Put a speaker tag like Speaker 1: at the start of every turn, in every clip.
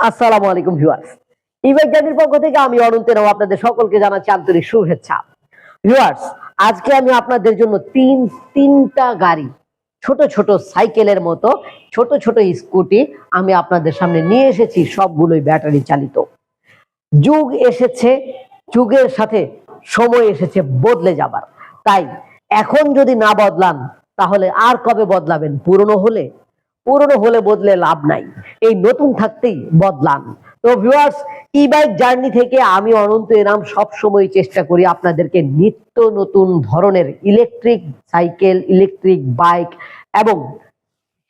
Speaker 1: আসসালামু আলাইকুম viewers. Event জার্নির পক্ষ থেকে আমি অনন্ত রাও আপনাদের সকলকে জানাচ্ছি আন্তরিক শুভেচ্ছা। ভিউয়ার্স, আজকে আমি আপনাদের জন্য তিন, তিনটা গাড়ি, ছোট ছোট সাইকেলের মতো, ছোট ছোট স্কুটি আমি আপনাদের সামনে নিয়ে এসেছি, সবগুলোই ব্যাটারি চালিত। যুগ এসেছে, যুগের সাথে সময় এসেছে বদলে যাবার। তাই, এখন যদি না বদলান, তাহলে আর কবে বদলাবেন? পুরনো হলে পুরনো হলে বদলে লাভ নাই। এই নতুন থাকতেই বদলান। তো ভিউয়ার্স ই বাইক জার্নি থেকে আমি অনন্ত এরাম সব সময় চেষ্টা করি আপনাদেরকে নিত্য নতুন ধরনের ইলেকট্রিক সাইকেল ইলেকট্রিক বাইক এবং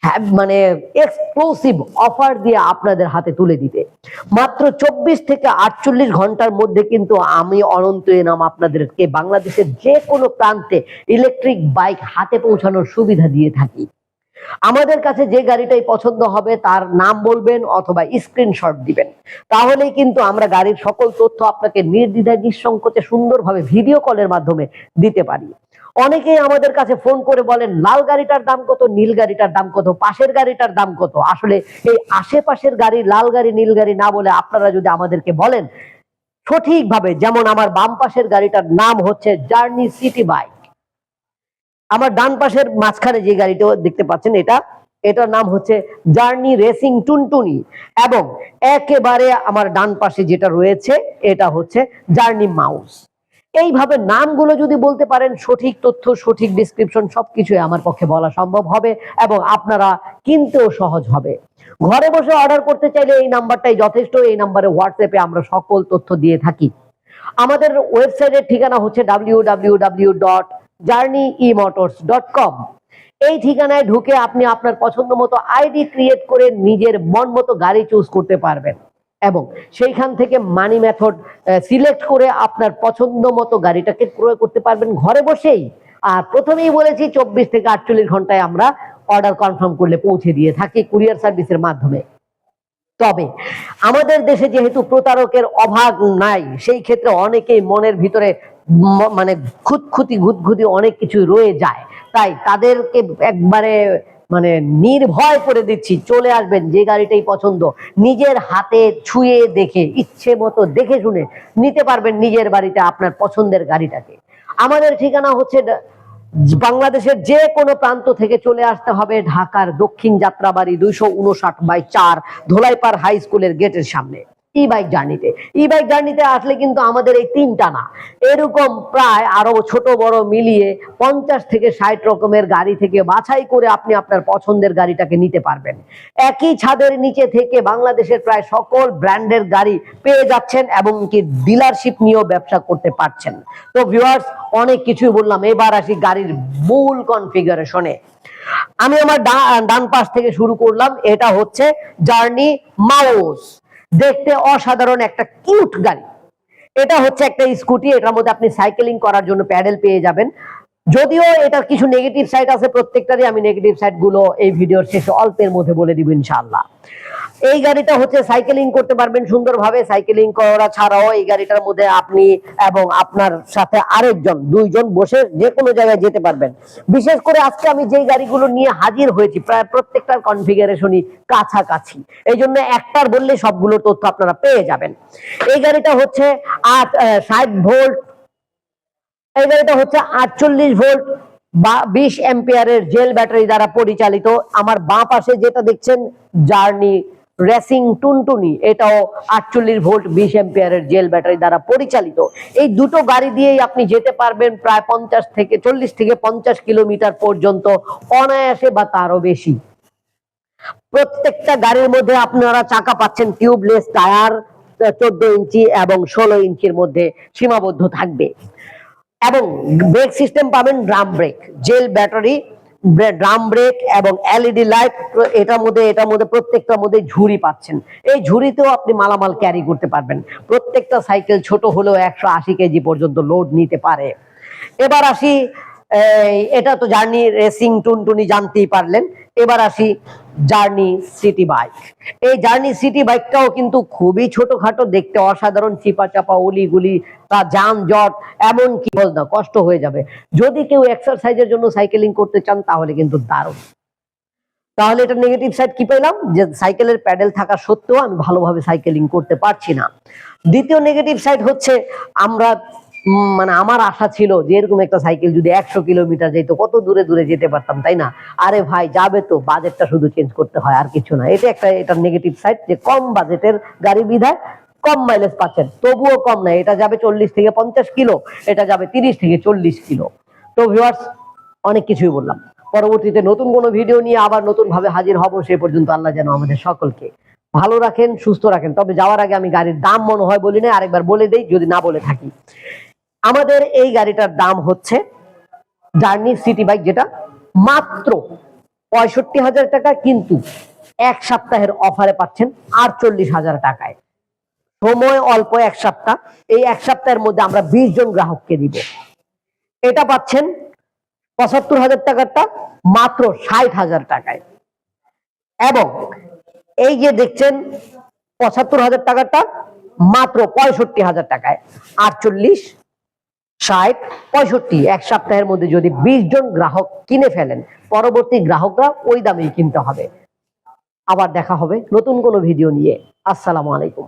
Speaker 1: হ্যাঁ, মানে এক্সক্লুসিভ অফার দিয়ে আপনাদের হাতে তুলে দিতে। মাত্র চব্বিশ থেকে আটচল্লিশ ঘণ্টার মধ্যে কিন্তু আমি অনন্ত এনাম আপনাদেরকে বাংলাদেশের যে কোনো প্রান্তে ইলেকট্রিক বাইক হাতে পৌঁছানোর সুবিধা দিয়ে থাকি। আমাদের কাছে যে গাড়িটাই পছন্দ হবে, তার নাম বলবেন অথবা স্ক্রিনশট দিবেন। তাহলেই কিন্তু আমরা গাড়ির সকল তথ্য আপনাকে নির্দ্বিধায়, নিঃসংকোচে, সুন্দরভাবে ভিডিও কলের মাধ্যমে দিতে পারি। অনেকেই আমাদের কাছে ফোন করে বলেন, লাল গাড়িটার দাম কত? নীল গাড়িটার দাম কত? পাশের গাড়িটার দাম কত? আসলে এই আশেপাশের গাড়ি, লাল গাড়ি, নীল গাড়ি না বলে আপনারা যদি আমাদেরকে বলেন, সঠিকভাবে যেমন আমার বাম পাশের গাড়িটার নাম হচ্ছে জার্নি সিটি বাইক আমার ডান পাশের মাঝখানে যে গাড়িটা দেখতে পাচ্ছেন এটা, এটার নাম হচ্ছে জার্নি রেসিং টুনটুনি এবং একেবারে আমার ডান পাশে যেটা রয়েছে, এটা হচ্ছে জার্নি মাউস এইভাবে নামগুলো যদি বলতে পারেন, সঠিক তথ্য, সঠিক ডিসক্রিপশন সবকিছুই আমার পক্ষে বলা সম্ভব হবে এবং আপনারা কিনতেও সহজ হবে। ঘরে বসে অর্ডার করতে চাইলে এই নাম্বারটাই যথেষ্ট, এই নাম্বারে হোয়াটসঅ্যাপে আমরা সকল তথ্য দিয়ে থাকি। আমাদের ওয়েবসাইটের ঠিকানা হচ্ছে W W W dot journey e motors dot com এই ঠিকানায় ঢুকে আপনি আপনার পছন্দ মতো আইডি ক্রিয়েট করে নিজের মন মতো গাড়ি চুজ করতে পারবেন এবং সেইখান থেকে মানি মেথড সিলেক্ট করে আপনার পছন্দ মতো গাড়িটাকে ক্রয় করতে পারবেন ঘরে বসেই। আর প্রথমেই বলেছি, চব্বিশ থেকে আটচল্লিশ ঘন্টায় আমরা অর্ডার কনফার্ম করলে পৌঁছে দিয়ে থাকি কুরিয়ার সার্ভিসের মাধ্যমে। তবে আমাদের দেশে যেহেতু প্রতারকের অভাব নাই, সেই ক্ষেত্রে অনেকেই মনের ভিতরে মানে খুঁতখুতি ঘুতঘুতি অনেক কিছু রয়ে যায়। তাই তাদেরকে একবারে মানে নির্ভয় করে দিচ্ছি, চলে আসবেন যে গাড়িটাই পছন্দ। নিজের হাতে ছুঁয়ে দেখে, ইচ্ছে মতো দেখে শুনে নিতে পারবেন নিজের বাড়িতে আপনার পছন্দের গাড়িটাকে। আমাদের ঠিকানা হচ্ছে বাংলাদেশের যে কোনো প্রান্ত থেকে চলে আসতে হবে ঢাকার দক্ষিণ যাত্রাবাড়ি দুইশো উনষাট বাই চার ধোলাইপাড় হাই স্কুলের গেটের সামনে। ই বাইক জার্নিতে ই বাইক জার্নিতে আসলে কিন্তু আমাদের এই তিনটা না। এরকম প্রায় আরও ছোট বড় মিলিয়ে পঞ্চাশ থেকে ষাট রকমের গাড়ি থেকে বাছাই করে আপনি আপনার পছন্দের গাড়িটাকে নিতে পারবেন। একই ছাদের নিচে থেকে বাংলাদেশের প্রায় সকল ব্র্যান্ডের গাড়ি পেয়ে যাচ্ছেন এবং কি ডিলারশিপ নিয়েও ব্যবসা করতে পারছেন। তো ভিউয়ার্স, অনেক কিছুই বললাম। এবার আসি গাড়ির মূল কনফিগারেশনে। আমি আমার ডান পাশ থেকে শুরু করলাম। এটা হচ্ছে জার্নি মাউস। দেখতে অসাধারণ একটা কিউট গাড়ি। এটা হচ্ছে একটা স্কুটি, এটার মধ্যে আপনি সাইকেলিং করার জন্য প্যাডেল পেয়ে যাবেন। যদিও এটার কিছু নেগেটিভ সাইড আছে, প্রত্যেকটারই আমি নেগেটিভ সাইডগুলো এই ভিডিওর শেষে অল্পের মধ্যে বলে দিব ইনশাআল্লাহ। এই গাড়িটা হচ্ছে সাইকেলিং করতে পারবেন সুন্দরভাবে সাইকেলিং করা ছাড়াও এই গাড়িটার মধ্যে আপনি এবং আপনার সাথে আরেকজন, দুইজন বসে যে কোনো জায়গায় যেতে পারবেন। বিশেষ করে আজকে আমি যেই গাড়িগুলো নিয়ে হাজির হয়েছি, প্রায় প্রত্যেকটার কনফিগারেশনই কাছাকাছি। এই জন্য একটার বললে সবগুলো তথ্য আপনারা পেয়ে যাবেন। এই গাড়িটা হচ্ছে আট ষাট ভোল্ট। এই গাড়িটা হচ্ছে আটচল্লিশ ভোল্ট, বা বিশ এম্পিয়ারের জেল ব্যাটারি দ্বারা পরিচালিত। আমার বাঁ পাশে যেটা দেখছেন, জার্নি রেসিং টুনটুনি এটাও আটচল্লিশ ভোল্ট বিশ এম্পিয়ারের জেল ব্যাটারি দ্বারা পরিচালিত। এই দুটো গাড়ি দিয়েই আপনি যেতে পারবেন প্রায় পঞ্চাশ থেকে চল্লিশ থেকে পঞ্চাশ কিলোমিটার পর্যন্ত অনায়াসে বা তারও বেশি। প্রত্যেকটা গাড়ির মধ্যে আপনারা চাকা পাচ্ছেন টিউবলেস টায়ার চোদ্দ ইঞ্চি এবং ষোলো ইঞ্চির মধ্যে সীমাবদ্ধ থাকবে। এবং ব্রেক সিস্টেম পাবেন drum brake gel battery drum brake এবং এলইডি লাইট এটার মধ্যে এটার মধ্যে প্রত্যেকটার মধ্যে ঝুড়ি পাচ্ছেন। এই ঝুড়িতেও আপনি মালামাল ক্যারি করতে পারবেন। প্রত্যেকটা সাইকেল ছোট হলেও একশো আশি কেজি পর্যন্ত লোড নিতে পারে। এবার আসি এটা তো জার্নি রেসিং টুনটুনি জানতেই পারলেন। এবার আসি জার্নি সিটি বাইক। এই জার্নি সিটি বাইকটাও কিন্তু খুবই ছোটখাটো, দেখতে অসাধারণ চিপা চাপা অলিগুলি তা যানজট এমন কি না, কষ্ট হয়ে যাবে। যদি কেউ এক্সারসাইজের জন্য সাইকেলিং করতে চান, তাহলে কিন্তু দারুণ। তাহলে এটা নেগেটিভ সাইড কি পেলাম? যে সাইকেলের প্যাডেল থাকা সত্ত্বেও আমি ভালোভাবে সাইকেলিং করতে পারছি না। দ্বিতীয় নেগেটিভ সাইড হচ্ছে, আমরা মানে আমার আশা ছিল যে এরকম একটা সাইকেল যদি একশো কিলোমিটার যেত, কত দূরে দূরে যেতে পারতাম, তাই না? আরে ভাই, যাবে তো বাজেটটা শুধু চেঞ্জ করতে হয়, আর কিছু না। এটা একটা, এটা নেগেটিভ সাইড যে কম বাজেটের গাড়ি বিধায় কম মাইলেজ পাচ্ছেন, তবুও কম না। এটা যাবে চল্লিশ থেকে পঞ্চাশ কিলো, এটা যাবে তিরিশ থেকে চল্লিশ কিলো। তো ভিউয়ার্স অনেক কিছুই বললাম। পরবর্তীতে নতুন কোনো ভিডিও নিয়ে আবার নতুন ভাবে হাজির হব, সে পর্যন্ত আল্লাহ যেন আমাদের সকলকে ভালো রাখেন, সুস্থ রাখেন। তবে যাওয়ার আগে আমি গাড়ির দাম মনে হয় বলি না আরেকবার বলে দেই, যদি না বলে থাকি। আমাদের এই গাড়িটার দাম হচ্ছে জার্নি সিটি বাইক যেটা মাত্র পঁয়ষট্টি হাজার টাকা, কিন্তু এক সপ্তাহের অফারে পাচ্ছেন আটচল্লিশ হাজার টাকায়। সময় অল্প এক সপ্তাহ, এই এক সপ্তাহের মধ্যে আমরা বিশ জন গ্রাহককে দিব। এটা পাচ্ছেন পঁচাত্তর হাজার টাকারটা মাত্র ষাট হাজার টাকায়। এবং এই যে দেখছেন পঁচাত্তর হাজার টাকারটা মাত্র পঁয়ষট্টি হাজার টাকায়, আটচল্লিশ ষাট, পঁয়ষট্টি, এক সপ্তাহের মধ্যে যদি বিশ জন গ্রাহক কিনে ফেলেন, পরবর্তী গ্রাহকরা ওই দামেই কিনতে হবে। আবার দেখা হবে নতুন কোনো ভিডিও নিয়ে। আসসালামু আলাইকুম।